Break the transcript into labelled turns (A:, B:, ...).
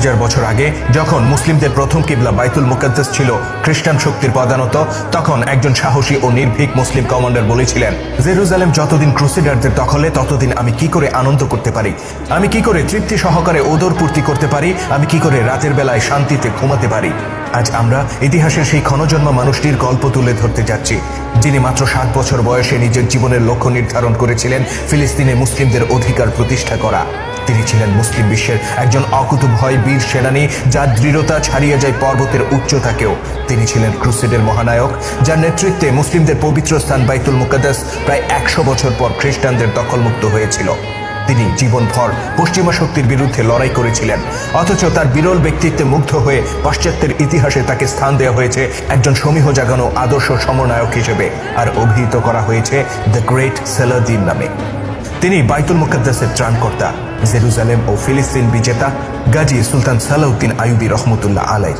A: হাজার বছর আগে, যখন মুসলিমদের প্রথম কিবলা বাইতুল মুকাদ্দাস ছিল খ্রিস্টান শক্তির প্রধানত তখন একজন সাহসী ও নির্ভীক মুসলিম কমান্ডার বলেছিলেন, জেরুজালেম যতদিন ক্রুসেডারদের দখলে, ততদিন আমি কি করে আনন্দ করতে পারি? আমি কি করে তৃপ্তি সহকারে ওদর পূর্তি করতে পারি? আমি কি করে রাতের বেলায় শান্তিতে ঘুমাতে পারি? আজ আমরা ইতিহাসের সেই ক্ষণজন্মা মানুষটির গল্প তুলে ধরতে যাচ্ছি, যিনি মাত্র সাত বছর বয়সে নিজের জীবনের লক্ষ্য নির্ধারণ করেছিলেন ফিলিস্তিনে মুসলিমদের অধিকার প্রতিষ্ঠা করা। তিনি ছিলেন মুসলিম বিশ্বের একজন অকুতুভয় বীর সেনানী, যার দৃঢ়তা ছাড়িয়ে যায় পর্বতের উচ্চতাকেও। তিনি ছিলেন ক্রুসেডের মহানায়ক, যার নেতৃত্বে মুসলিমদের পবিত্র স্থান বাইতুল মুকাদ্দাস প্রায় একশো বছর পর খ্রিস্টানদের দখলমুক্ত হয়েছিল। তিনি জীবনভর পশ্চিমা শক্তির বিরুদ্ধে লড়াই করেছিলেন, অথচ তার বিরল ব্যক্তিত্বে মুগ্ধ হয়ে পাশ্চাত্যের ইতিহাসে তাকে স্থান দেওয়া হয়েছে একজন সমীহ জাগানো আদর্শ সমন্বয়ক হিসেবে, আর অভিহিত করা হয়েছে দ্য গ্রেট সেলাদিন নামে। তিনি বাইতুল মুকদ্দাসের ত্রাণকর্তা জেরুজালেম ও ফিলিস্তিন বিজেতা গাজী সুলতান সালাউদ্দিন আইয়ুবী রহমতুল্লাহ আলাই